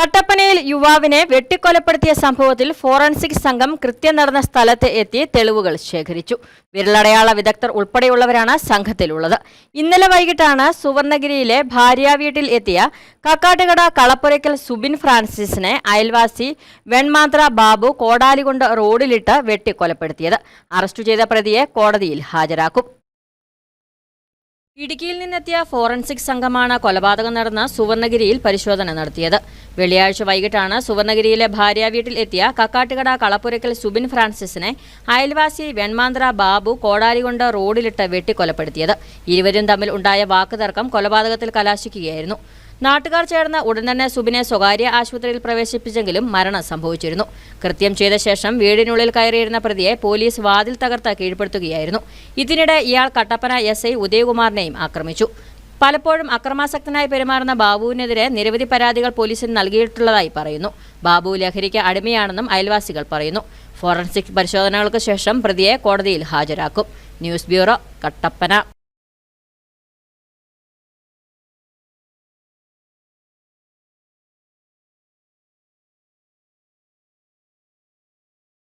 കട്ടപ്പനയിൽ യുവാവിനെ വെട്ടിക്കൊലപ്പെടുത്തിയ സംഭവത്തിൽ ഫോറൻസിക് സംഘം കൃത്യം നടന്ന സ്ഥലത്ത് എത്തി തെളിവുകൾ ശേഖരിച്ചു. വിരലടയാള വിദഗ്ധർ ഉൾപ്പെടെയുള്ളവരാണ് സംഘത്തിലുള്ളത്. ഇന്നലെ വൈകിട്ടാണ് സുവർണഗിരിയിലെ ഭാര്യ വീട്ടിൽ എത്തിയ കക്കാട്ടുകട കളപ്പുരയ്ക്കൽ സുബിൻ ഫ്രാൻസിസിനെ അയൽവാസി വെൺമാത്ര ബാബു കോടാലി കൊണ്ട് റോഡിലിട്ട് വെട്ടിക്കൊലപ്പെടുത്തിയത്. അറസ്റ്റ് ചെയ്ത പ്രതിയെ കോടതിയിൽ ഹാജരാക്കും. ഇടുക്കിയിൽ നിന്നെത്തിയ ഫോറൻസിക് സംഘമാണ് കൊലപാതകം നടന്ന സുവർണഗിരിയിൽ പരിശോധന നടത്തിയത്. വെള്ളിയാഴ്ച വൈകിട്ടാണ് സുവർണഗിരിയിലെ ഭാര്യ വീട്ടിൽ എത്തിയ കക്കാട്ടുകട കളപ്പുരക്കൽ സുബിൻ ഫ്രാൻസിസിനെ അയൽവാസി വെൺമാന്ത്ര ബാബു കോടാലികൊണ്ട് റോഡിലിട്ട് വെട്ടിക്കൊലപ്പെടുത്തിയത്. ഇരുവരും തമ്മിൽ ഉണ്ടായ വാക്കുതർക്കം കൊലപാതകത്തിൽ കലാശിക്കുകയായിരുന്നു. നാട്ടുകാർ ചേർന്ന് ഉടൻ തന്നെ സുബിനെ സ്വകാര്യ ആശുപത്രിയിൽ പ്രവേശിപ്പിച്ചെങ്കിലും മരണം സംഭവിച്ചിരുന്നു. കൃത്യം ചെയ്ത ശേഷം വീടിനുള്ളിൽ കയറിയിരുന്ന പ്രതിയെ പോലീസ് വാതിൽ തകർത്ത് കീഴ്പ്പെടുത്തുകയായിരുന്നു. ഇതിനിടെ ഇയാൾ കട്ടപ്പന എസ് ഐ ഉദയകുമാറിനെയും ആക്രമിച്ചു. പലപ്പോഴും അക്രമാസക്തനായി പെരുമാറുന്ന ബാബുവിനെതിരെ നിരവധി പരാതികൾ പോലീസിന് നൽകിയിട്ടുള്ളതായി പറയുന്നു. ബാബു ലഹരിക്ക് അടിമയാണെന്നും അയൽവാസികൾ പറയുന്നു. ഫോറൻസിക് പരിശോധനകൾക്ക് ശേഷം പ്രതിയെ കോടതിയിൽ ഹാജരാക്കും. News bureau Kattappana.